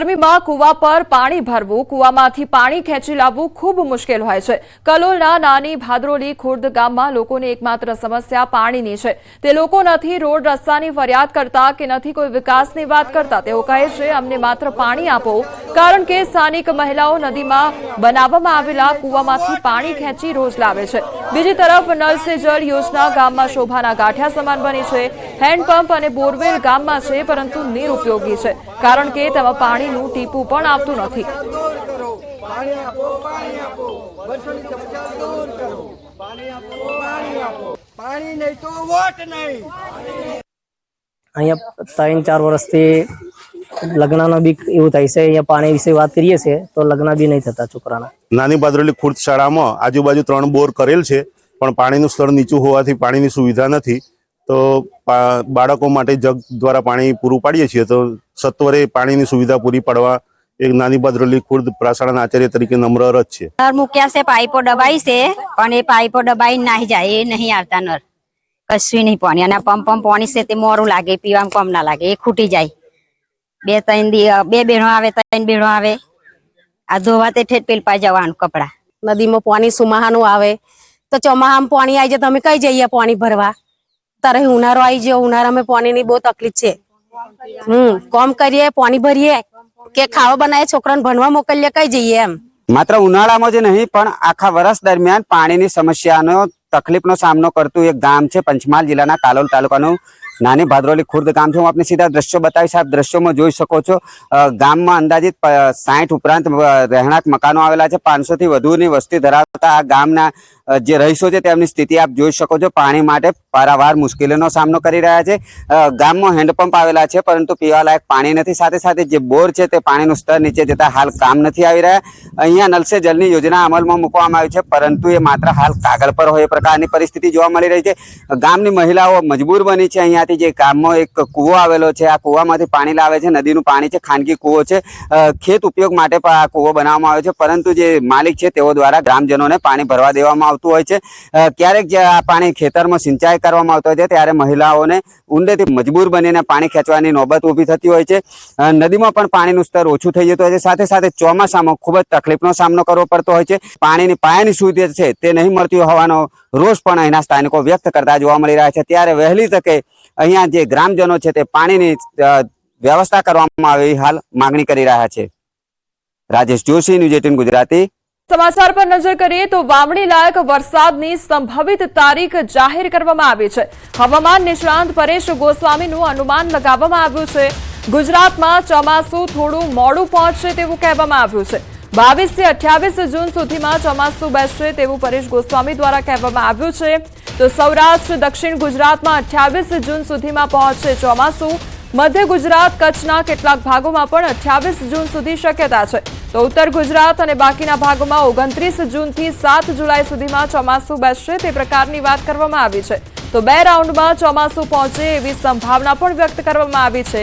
ગરમીમાં કૂવા પર પાણી ભરવું, કૂવામાંથી પાણી ખેંચી લાવવું ખૂબ મુશ્કેલ હોય છે. કલોલના નાની ભાદરોલી ખુર્દ ગામમાં લોકોની એકમાત્ર સમસ્યા પાણીની છે. તે લોકો નથી રોડ રસ્તાની ફરિયાદ કરતા કે નથી કોઈ વિકાસની વાત કરતા. તેઓ કહે છે, અમને માત્ર પાણી આપો. કારણ કે સ્થાનિક મહિલાઓ નદીમાં બનાવવામાં આવેલા કૂવામાંથી પાણી ખેંચી રોજ લાવે છે. બીજી તરફ નલ સે જળ યોજના ગામમાં શોભાના ગાંઠિયા સમાન બની છે. હેન્ડપંપ અને બોરવેલ ગામમાં છે, પરંતુ નિરુપયોગી છે. કારણ કે તેમાં પાણીનું ટીપું પણ આવતું નથી. કરો પાણી આપો પાણી આપો વર્ષોની સમસ્યા દૂર કરો પાણી આપો પાણી આપો પાણી નહીં તો વોટ નહીં અહીંયા ત્રણ ચાર વર્ષથી લગ્નનો બી એવું થાય છે અહીંયા પાણી વિશે વાત કરીએ છીએ તો લગ્ન બી નહીં થતા છોકરાના. નાની બાદરોલી ખુર્દ શાળામાં આજુબાજુ ત્રણ બોર કરેલ છે પણ પાણીનું સ્તર નીચું હોવાથી પાણીની સુવિધા નથી. તો બાળકો માટે જગ દ્વારા પાણી પૂરું પાડીએ છીએ. તો સત્વરે પાણીની સુવિધા પૂરી પાડવા એક નાની બાદરોલી ખુર્દ પ્રાશાળાના આચાર્ય તરીકે નમ્ર અરજ છે. નર મૂક્યા છે પાઇપો દબાઈ છે પણ એ પાઇપો દબાઈ નાહી જાય એ નહીં આવતા નર. કશું નહીં પાણી. અને પંપ પંપ પાણી છે તે મોરું લાગે પીવામાં કમ ના લાગે એ ખૂટી જાય. બે ત્રણ દી બે બેણો આવે ત્રણ બહેનો આવે. આ ધોવા તે ઠેઠ પેલ પાઈ જવાનું કપડા. નદીમાં પાણી સુમાહાનું આવે. તો ચોમાહામાં પાણી આવી જાય તમે કઈ જઈએ પાણી ભરવા? તારે ઉનાળો આવી ગયો, ઉનાળામાં પાણીની બહુ તકલીફ છે. હમ, કોમ કરીએ, પાણી ભરીએ, કે ખાવા બનાવીએ, છોકરાને ભણવા મોકલીએ, કઈ જઈએ એમ. માત્ર ઉનાળામાં જ નહીં, પણ આખા વર્ષ દરમિયાન પાણીની સમસ્યાનો, તકલીફનો સામનો કરતું એક ગામ છે, પંચમહાલ જિલ્લાના કાલોલ તાલુકાનું નાની ભાદરોલી ખુર્દ ગામ છે હું આપને સીધા દ્રશ્યો બતાવીશ. આપ દ્રશ્યોમાં જોઈ શકો છો ગામમાં અંદાજિત સાઠ ઉપરાંત રહેણાંક મકાનો આવેલા છે. પાંચસોથી વધુની વસ્તી ધરાવતા આ ગામના જે રહીશો છે તેમની સ્થિતિ આપ જોઈ શકો છો. પાણી માટે પારાવાર મુશ્કેલીનો સામનો કરી રહ્યા છે. ગામમાં હેન્ડપંપ આવેલા છે, પરંતુ પીવાલાયક પાણી નથી. સાથે સાથે જે બોર છે તે પાણીનું સ્તર નીચે જતા હાલ કામ નથી આવી રહ્યા. અહીંયા નલસે જલની યોજના અમલમાં મૂકવામાં આવી છે, પરંતુ એ માત્ર હાલ કાગળ પર હોય એ પ્રકારની પરિસ્થિતિ જોવા મળી રહી છે. ગામની મહિલાઓ મજબૂર બની છે અહીંયાથી જે ગામમાં એક કૂવો આવેલો છે, આ કૂવામાંથી પાણી લાવે છે, નદીનું પાણી છે, ખાનગી કૂવો છે. ખેત ઉપયોગ માટે પણ આ કૂવો બનાવવામાં આવ્યો છે, પરંતુ જે માલિક છે તેઓ દ્વારા ગ્રામજનોને પાણી ભરવા દેવામાં આવતું હોય છે. ક્યારેક જે આ પાણી ખેતરમાં સિંચાઈ કરવામાં આવતો હોય છે, ત્યારે મહિલાઓને ઊંડેથી મજબૂર બનીને પાણી ખેંચવાની નોબત ઊભી થતી હોય છે. નદીમાં પણ પાણીનું સ્તર ઓછું થઈ જતું હોય છે, સાથે સાથે ચોમાસામાં ખૂબ જ તકલીફનો સામનો કરવો પડતો હોય છે. પાણીની પાયાની સુવિધા છે, તે નહીં મળતી હોવાનો રોષ પણ અહીંના સ્થાનિકો વ્યક્ત કરતા જોવા મળી રહ્યા છે. ત્યારે વહેલી તકે અહીંયા જે ગ્રામજનો છે તે પાણીની વ્યવસ્થા કરવામાં આવે હાલ માંગણી કરી રહ્યા છે. Rajesh Joshi, news eighteen Gujarati. સમાચાર પર નજર કરીએ તો વાવણી લાયક વરસાદની સંભવિત તારીખ જાહેર કરવામાં આવી છે. હવામાન નિષ્ણાંત પરેશ ગોસ્વામીનું અનુમાન લગાવવામાં આવ્યું છે. ગુજરાતમાં ચોમાસું થોડું મોડું પહોંચશે તેવું કહેવામાં આવ્યું છે. બાવીસથી અઠ્યાવીસ જૂન સુધીમાં ચોમાસું બેસશે તેવું પરેશ ગોસ્વામી દ્વારા કહેવામાં આવ્યું છે. તો સૌરાષ્ટ્ર, દક્ષિણ ગુજરાતમાં અઠ્યાવીસ જૂન સુધીમાં પહોંચશે ચોમાસું. મધ્ય ગુજરાત, કચ્છના કેટલાક ભાગોમાં પણ અઠ્યાવીસ જૂન સુધી શક્યતા છે. તો ઉત્તર ગુજરાત અને બાકીના ભાગોમાં ઓગણત્રીસ જૂનથી સાત જુલાઈ સુધીમાં ચોમાસું બેસશે તે પ્રકારની વાત કરવામાં આવી છે. તો બે રાઉન્ડમાં ચોમાસું પહોંચે એવી સંભાવના પણ વ્યક્ત કરવામાં આવી છે.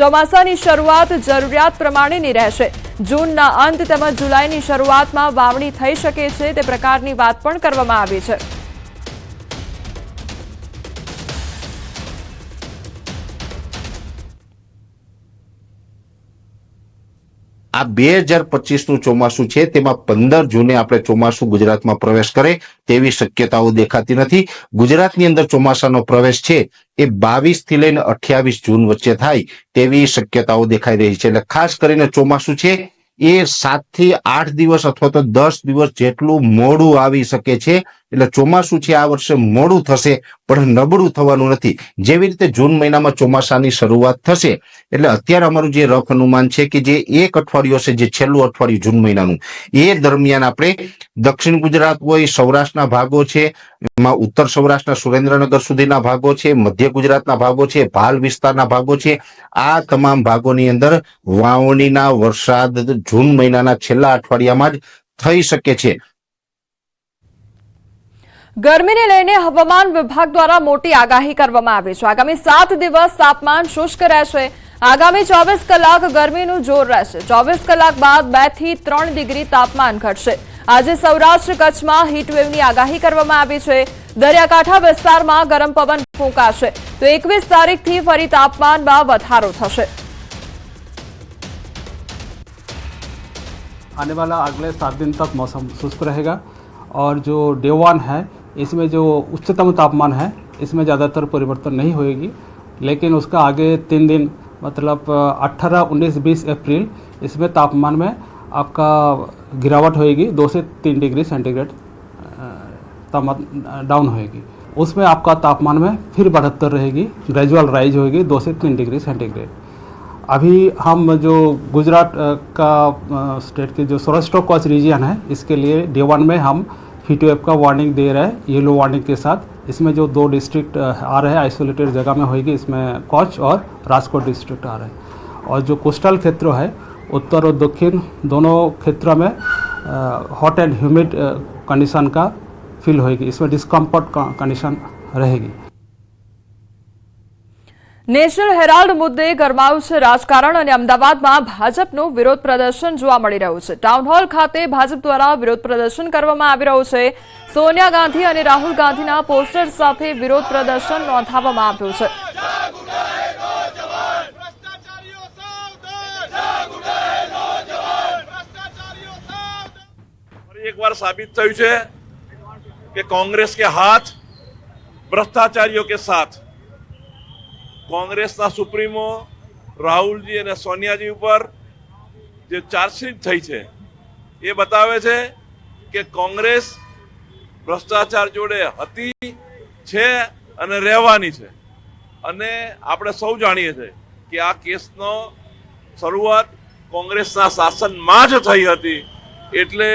ચોમાસાની શરૂઆત જરૂરિયાત પ્રમાણેની રહેશે. જૂનના અંત તેમજ જુલાઈની શરૂઆતમાં વાવણી થઈ શકે છે તે પ્રકારની વાત પણ કરવામાં આવી છે. આ બે હજાર પચીસનું ચોમાસું છે, તેમાં પંદર જૂને આપણે ચોમાસું ગુજરાતમાં પ્રવેશ કરે તેવી શક્યતાઓ દેખાતી નથી. ગુજરાતની અંદર ચોમાસાનો પ્રવેશ છે, એ બાવીસથી લઈને અઠ્યાવીસ જૂન વચ્ચે થાય તેવી શક્યતાઓ દેખાઈ રહી છે. એટલે ખાસ કરીને ચોમાસું છે, એ સાતથી આઠ દિવસ અથવા તો દસ દિવસ જેટલું મોડું આવી શકે છે. એટલે ચોમાસું છે, આ વર્ષે મોડું થશે, પણ નબળું થવાનું નથી. જેવી રીતે જૂન મહિનામાં ચોમાસાની શરૂઆત થશે, એટલે અત્યારે અમારું જે રફ અનુમાન છે કે જે એક અઠવાડિયું હશે, જે છેલ્લું અઠવાડિયું જૂન મહિનાનું, એ દરમિયાન આપણે દક્ષિણ ગુજરાત હોય, સૌરાષ્ટ્રના ભાગો છે, એમાં ઉત્તર સૌરાષ્ટ્રના સુરેન્દ્રનગર સુધીના ભાગો છે, મધ્ય ગુજરાતના ભાગો છે, ભાલ વિસ્તારના ભાગો છે, આ તમામ ભાગોની અંદર વાવણીના વરસાદ જૂન મહિનાના છેલ્લા અઠવાડિયામાં જ થઈ શકે છે. ગરમીને લઈને હવામાન વિભાગ દ્વારા મોટી આગાહી કરવામાં આવી છે આગામી સાત દિવસ તાપમાન શુષ્ક રહેશે આગામી ચોવીસ કલાક ગરમીનું જોર રહેશે ચોવીસ કલાક બાદ બે થી ત્રણ ડિગ્રી તાપમાન ઘટશે આજે સૌરાષ્ટ્ર કચ્છમાં હીટવેવની આગાહી કરવામાં આવી છે દરિયાકાંઠા વિસ્તારમાં ગરમ પવન ફૂંકાશે તો એકવીસ તારીખથી ફરી તાપમાનમાં વધારો થશે आने वाला अगले सात दिन तक मौसम शुष्क रहेगा और जो डे वन है इसमें जो उच्चतम तापमान है, इसमें ज़्यादातर परिवर्तन नहीं होएगी, लेकिन उसका आगे तीन दिन मतलब अट्ठारह उन्नीस, बीस अप्रैल, इसमें तापमान में आपका गिरावट होएगी, दो से तीन डिग्री सेंटीग्रेड डाउन होएगी। उसमें आपका तापमान में फिर बढ़ोत्तर रहेगी, ग्रेजुअल राइज होएगी, दो से तीन डिग्री सेंटीग्रेड। अभी हम जो गुजरात का स्टेट के जो सौराष्ट्र कच्छ रीजन है, इसके लिए डे वन में हम वेव का वार्निंग दे रहा है येलो वार्निंग के साथ। इसमें जो दो डिस्ट्रिक्ट आ रहे हैं आइसोलेटेड जगह में होगी इसमें कच्छ और राजकोट डिस्ट्रिक्ट आ रहे हैं। और जो कोस्टल क्षेत्र है, उत्तर और दक्षिण दोनों क्षेत्र में हॉट एंड ह्यूमिड कंडीशन का फील होगी इसमें डिस्कम्फर्ट कंडीशन रहेगी। નેશનલ હેરાલ્ડ મુદ્દે ગરમાયું છે રાજકારણ અને અમદાવાદમાં ભાજપનું વિરોધ પ્રદર્શન જોવા મળી રહ્યું છે. ટાઉન હોલ ખાતે ભાજપ દ્વારા વિરોધ પ્રદર્શન કરવામાં આવી રહ્યું છે. સોનિયા ગાંધી અને રાહુલ ગાંધીના પોસ્ટર સાથે વિરોધ પ્રદર્શન નોંધાવવામાં આવ્યું છે. એકવાર સાબિત થયું છે કે કોંગ્રેસ કે હાથ, ભ્રષ્ટાચારીઓ કે સાથ. કોંગ્રેસના સુપ્રીમો રાહુલજી અને સોનિયાજી ઉપર જે ચાર્જશીટ થઈ છે, એ બતાવે છે કે કોંગ્રેસ ભ્રષ્ટાચાર જોડે હતી છે અને રહેવાની છે. અને આપણે સૌ જાણીએ છીએ કે આ કેસનો શરૂઆત કોંગ્રેસના શાસનમાં જ થઈ હતી, એટલે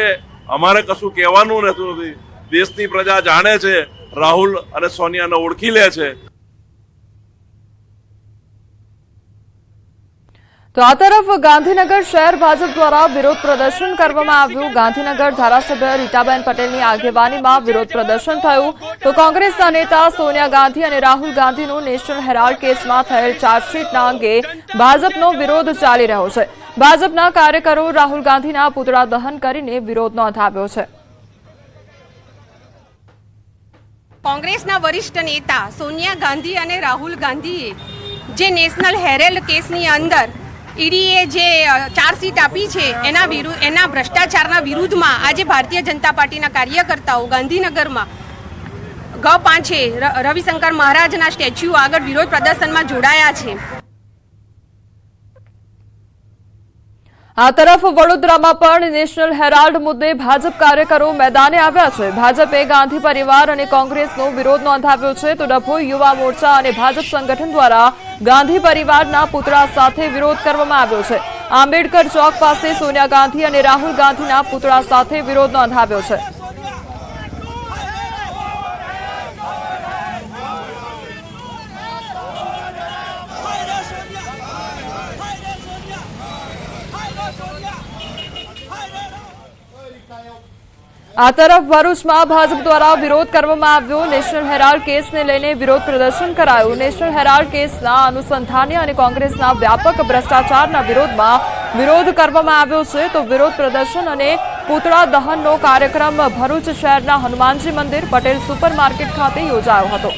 અમારે કશું કહેવાનું નથી. દેશની પ્રજા જાણે છે, રાહુલ અને સોનિયાને ઓળખી લે છે તો આ તરફ ગાંધીનગર શહેર ભાજપ દ્વારા વિરોધ પ્રદર્શન કરવામાં આવ્યું. ગાંધીનગર ધારાસભ્ય રીટાબેન પટેલની આગેવાનીમાં વિરોધ પ્રદર્શન થયું. તો કોંગ્રેસના નેતા સોનિયા ગાંધી અને રાહુલ ગાંધીનું નેશનલ હેરાલ્ડ કેસમાં થયેલ ચાર્જશીટના અંગે ભાજપનો વિરોધ ચાલી રહ્યો છે. ભાજપના કાર્યકરો રાહુલ ગાંધીના પુતળા દહન કરીને વિરોધ નોંધાવ્યો છે. કોંગ્રેસના વરિષ્ઠ નેતા સોનિયા ગાંધી અને રાહુલ ગાંધીએ જે નેશનલ હેરાલ્ડ કેસની અંદર ઈડીએ જે ચાર્જશીટ આપી છે, એના વિરુદ્ધ એના ભ્રષ્ટાચારના વિરુદ્ધમાં આજે ભારતીય જનતા પાર્ટીના કાર્યકર્તાઓ ગાંધીનગરમાં ગ પાંચે રવિશંકર મહારાજના સ્ટેચ્યુ આગળ વિરોધ પ્રદર્શનમાં જોડાયા છે. આ તરફ વડોદરામાં પણ નેશનલ હેરાલ્ડ મુદ્દે ભાજપ કાર્યકરો મેદાને આવ્યા છે. ભાજપે ગાંધી પરિવાર અને કોંગ્રેસનો વિરોધ નોંધાવ્યો છે તો ડભોઈ યુવા મોરચા અને ભાજપ સંગઠન દ્વારા ગાંધી પરિવારના પુતળા સાથે વિરોધ કરવામાં આવ્યો છે. આંબેડકર ચોક પાસે સોનિયા ગાંધી અને રાહુલ ગાંધીના પુતળા સાથે વિરોધ નોંધાવ્યો છે. આ તરફ ભરૂચમાં ભાજપ દ્વારા વિરોધ કરવામાં આવ્યો. નેશનલ હેરાલ્ડ કેસને લઈને વિરોધ પ્રદર્શન કરાયું. નેશનલ હેરાલ્ડ કેસના અનુસંધાને અને કોંગ્રેસના વ્યાપક ભ્રષ્ટાચારના વિરોધમાં વિરોધ કરવામાં આવ્યો છે. તો વિરોધ પ્રદર્શન અને પૂતળા દહનનો કાર્યક્રમ ભરૂચ શહેરના હનુમાનજી મંદિર, પટેલ સુપર માર્કેટ ખાતે યોજાયો હતો.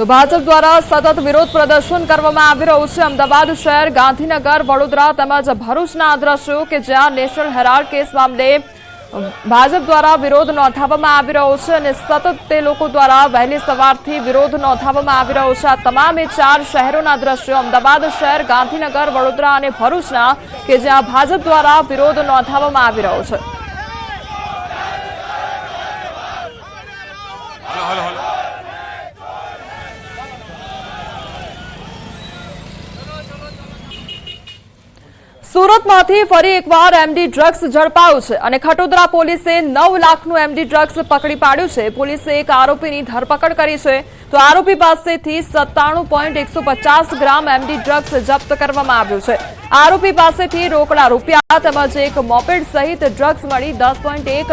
તો ભાજપ દ્વારા સતત વિરોધ પ્રદર્શન કરવામાં આવી રહ્યું છે. અમદાવાદ શહેર, ગાંધીનગર, વડોદરા તેમજ ભરૂચના દ્રશ્યો કે જ્યાં નેશનલ હેરાલ્ડ કેસ મામલે ભાજપ દ્વારા વિરોધ નોંધાવવામાં આવી રહ્યો છે અને સતત તે લોકો દ્વારા વહેલી સવારથી વિરોધ નોંધાવવામાં આવી રહ્યો છે. આ તમામે ચાર શહેરોના દ્રશ્યો, અમદાવાદ શહેર, ગાંધીનગર, વડોદરા અને ભરૂચના કે જ્યાં ભાજપ દ્વારા વિરોધ નોંધાવવામાં આવી રહ્યો છે. સુરતમાંથી ફરી એકવાર એમડી ડ્રગ્સ ઝડપાયું છે અને ખટોદરા પોલીસે નવ લાખનું એમડી ડ્રગ્સ પકડી પાડ્યું છે. પોલીસે એક આરોપીની ધરપકડ કરી છે. તો આરોપી પાસેથી સત્તાણું ગ્રામ એમડી ડ્રગ્સ જપ્ત કરવામાં આવ્યું છે. આરોપી પાસેથી રોકડા રૂપિયા તેમજ એક મોપેડ સહિત ડ્રગ્સ મળી દસ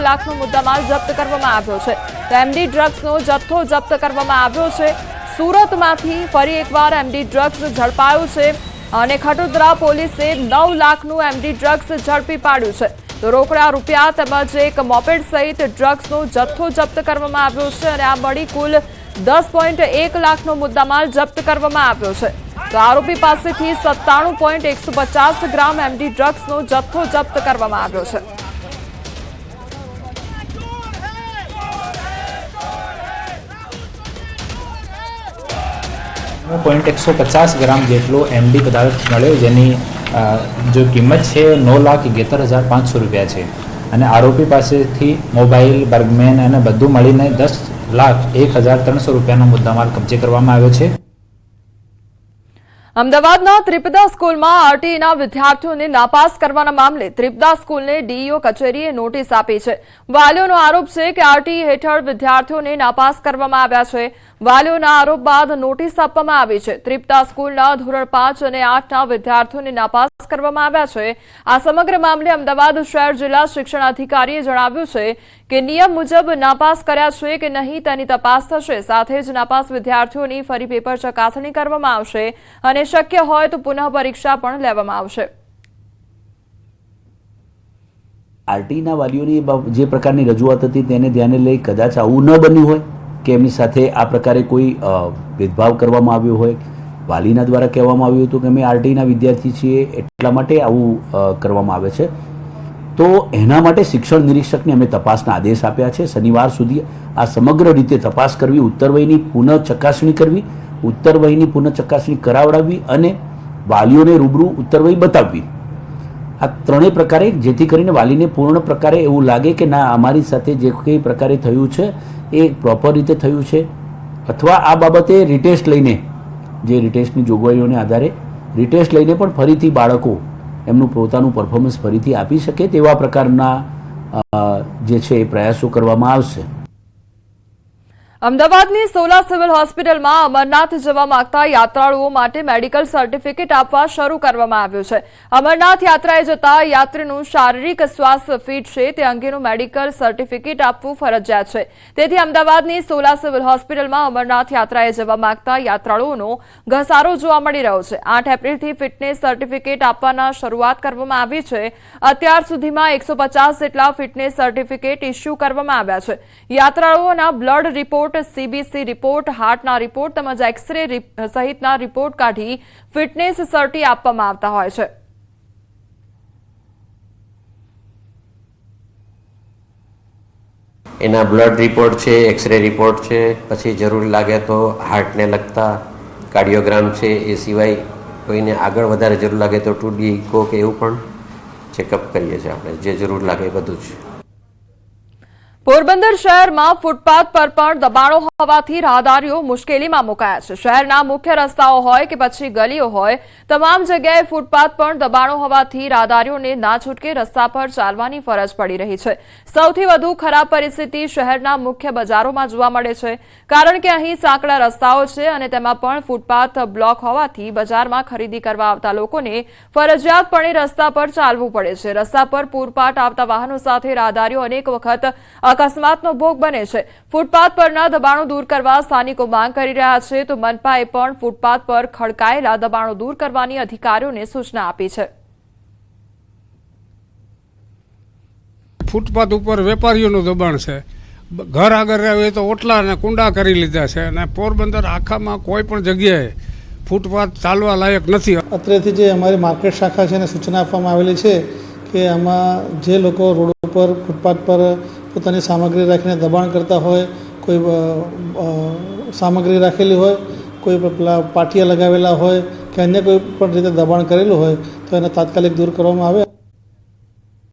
લાખનો મુદ્દામાલ જપ્ત કરવામાં આવ્યો છે. તો એમડી ડ્રગ્સનો જથ્થો જપ્ત કરવામાં આવ્યો છે. સુરતમાંથી ફરી એકવાર એમડી ડ્રગ્સ ઝડપાયું છે. અને ખટોદરા પોલીસે નવ લાખનું એમડી ડ્રગ્સ ઝડપી પાડ્યું છે. તો રોકડા રૂપિયા તેમજ એક મોપેડ સહિત ડ્રગ્સનો જથ્થો જપ્ત કરવામાં આવ્યો છે અને આ મળી કુલ દસ પોઈન્ટ એક લાખનો મુદ્દામાલ જપ્ત કરવામાં આવ્યો છે. તો આરોપી પાસેથી સત્તાણું પોઈન્ટ એકસો પચાસ ગ્રામ એમડી ડ્રગ્સનો જથ્થો જપ્ત કરવામાં આવ્યો છે. પોઈન્ટ એકસો પચાસ ગ્રામ જેટલો એમડી પદાર્થ મળ્યો, જેની જો કિંમત છે નવ લાખ એગેતર હજાર પાંચસો રૂપિયા છે. અને આરોપી પાસેથી મોબાઈલ, બર્ગમેન અને બધું મળીને દસ લાખ એક હજાર ત્રણસો રૂપિયાનો મુદ્દામાલ કબજે કરવામાં આવ્યો છે. અમદાવાદના ત્રિપદા સ્કૂલમાં આરટીઈના વિદ્યાર્થીઓને નાપાસ કરવાના મામલે ત્રિપદા સ્કૂલને ડીઈઓ કચેરીએ નોટિસ આપી છે. વાલીઓનો આરોપ છે કે આરટીઈ હેઠળ વિદ્યાર્થીઓને નાપાસ કરવામાં આવ્યા છે. વાલીઓના આરોપ બાદ નોટિસ આપવામાં આવી છે. ત્રિપદા સ્કૂલના ધોરણ પાંચ અને આઠના વિદ્યાર્થીઓને નાપાસ કરવામાં આવ્યા છે. આ સમગ્ર મામલે અમદાવાદ શહેર જિલ્લા શિક્ષણ અધિકારીએ જણાવ્યું છે કે નિયમ મુજબ નાપાસ કર્યા છે કે નહીં તેની તપાસ થશે. સાથે જ નાપાસ વિદ્યાર્થીઓની ફરી પેપર ચકાસણી કરવામાં આવશે અને શક્ય હોય તો પુનઃ પરીક્ષા પણ લેવામાં આવશે. આરટીના વાલીઓની જે પ્રકારની રજૂઆત હતી તેને ધ્યાને લઈ કદાચ આવું ન બન્યું હોય કે એમની સાથે આ પ્રકારે કોઈ ભેદભાવ કરવામાં આવ્યો હોય. વાલીના દ્વારા કહેવામાં આવ્યું હતું કે અમે આરટીના વિદ્યાર્થી છીએ, એટલા માટે આવું કરવામાં આવે છે. તો એના માટે શિક્ષણ નિરીક્ષકને અમે તપાસના આદેશ આપ્યા છે. શનિવાર સુધી આ સમગ્ર રીતે તપાસ કરવી ઉત્તરવયની પુનઃ ચકાસણી કરવી ઉત્તરવયની પુનઃ ચકાસણી કરાવડાવવી અને વાલીઓને રૂબરૂ ઉત્તરવય બતાવવી. આ ત્રણેય પ્રકારે, જેથી કરીને વાલીને પૂર્ણ પ્રકારે એવું લાગે કે ના, અમારી સાથે જે કંઈ પ્રકારે થયું છે, એ પ્રોપર રીતે થયું છે. અથવા આ બાબતે રિટેસ્ટ લઈને જે રિટેસ્ટની જોગવાઈઓને આધારે રિટેસ્ટ લઈને પણ ફરીથી બાળકો એમનું પોતાનું પરફોર્મન્સ ફરીથી આપી શકે તેવા પ્રકારના જે છે એ પ્રયાસો કરવામાં આવશે. અમદાવાદની સોલા સિવિલ હોસ્પિટલમાં અમરનાથ જવા માંગતા યાત્રાળુઓ માટે મેડિકલ સર્ટિફિકેટ આપવા શરૂ કરવામાં આવ્યું છે. અમરનાથ યાત્રાએ જતા યાત્રીનું શારીરિક સ્વાસ્થ્ય ફિટ છે, તે અંગેનું મેડિકલ સર્ટિફિકેટ આપવું ફરજિયાત છે. તેથી અમદાવાદની સોલા સિવિલ હોસ્પિટલમાં અમરનાથ યાત્રાએ જવા માંગતા યાત્રાળુઓનો ઘસારો જોવા મળી રહ્યો છે. આઠ એપ્રિલથી ફિટનેસ સર્ટિફિકેટ આપવાના શરૂઆત કરવામાં આવી છે. અત્યાર સુધીમાં એકસો જેટલા ફિટનેસ સર્ટિફિકેટ ઇસ્યુ કરવામાં આવ્યા છે. યાત્રાળુઓના બ્લડ રિપોર્ટ સીબીસી રિપોર્ટ, હાર્ટના રિપોર્ટ તેમજ એક્સરે સહિતના રિપોર્ટ કાઢી ફિટનેસ સર્ટી આપવામાં આવતા હોય છે. એના બ્લડ રિપોર્ટ છે એક્સરે રિપોર્ટ છે, પછી જરૂર લાગે તો હાર્ટને લગતા કાર્ડિયોગ્રામ છે, એ સિવાય કોઈને આગળ વધારે જરૂર લાગે તો ટુ ઇકો કે એવું પણ ચેકઅપ કરીએ છીએ આપણે, જે જરૂર લાગે બધું જ. પોરબંદર શહેરમાં ફૂટપાથ પર પણ દબાણો હોવાથી રાહદારીઓ મુશ્કેલીમાં મુકાયા છે. શહેરના મુખ્ય રસ્તાઓ હોય કે પછી ગલીઓ હોય, તમામ જગ્યાએ ફૂટપાથ પણ દબાણો હોવાથી રાહદારીઓને ના છૂટકે રસ્તા પર ચાલવાની ફરજ પડી રહી છે. સૌથી વધુ ખરાબ પરિસ્થિતિ શહેરના મુખ્ય બજારોમાં જોવા મળે છે, કારણ કે અહીં સાંકડા રસ્તાઓ છે અને તેમાં પણ ફૂટપાથ બ્લોક હોવાથી બજારમાં ખરીદી કરવા આવતા લોકોને ફરજિયાતપણે રસ્તા પર ચાલવું પડે છે. રસ્તા પર પૂરપાટ આવતા વાહનો સાથે રાહદારીઓ અનેક વખત અકસ્માતનો ભોગ બને છે. ફૂટપાથ પરના દબાણો દૂર કરવા સ્થાનિકો માંગ કરી રહ્યા છે તો મનપાએ પણ ફૂટપાથ પર ખડકાયેલા દબાણો દૂર કરવાની અધિકારીઓને સૂચના આપી છે. ફૂટપાથ ઉપર વેપારીઓનું દબાણ છે. ઘર આગળ રહે તો ઓટલા અને કુંડા કરી લીધા છે અને પોરબંદર આખામાં કોઈ પણ જગ્યાએ ફૂટપાથ ચાલવા લાયક નથી. અત્રેથી જે અમારી માર્કેટ શાખા છે એને સૂચના આપવામાં આવેલી છે કે આમાં જે લોકો રોડ ઉપર ફૂટપાથ પર પોતાની સામગ્રી રાખીને દબાણ કરતા હોય, કોઈ સામગ્રી રાખેલી હોય, કોઈ પેલા પાટિયા લગાવેલા હોય કે અન્ય કોઈ પણ રીતે દબાણ કરેલું હોય, તો એને તાત્કાલિક દૂર કરવામાં આવે.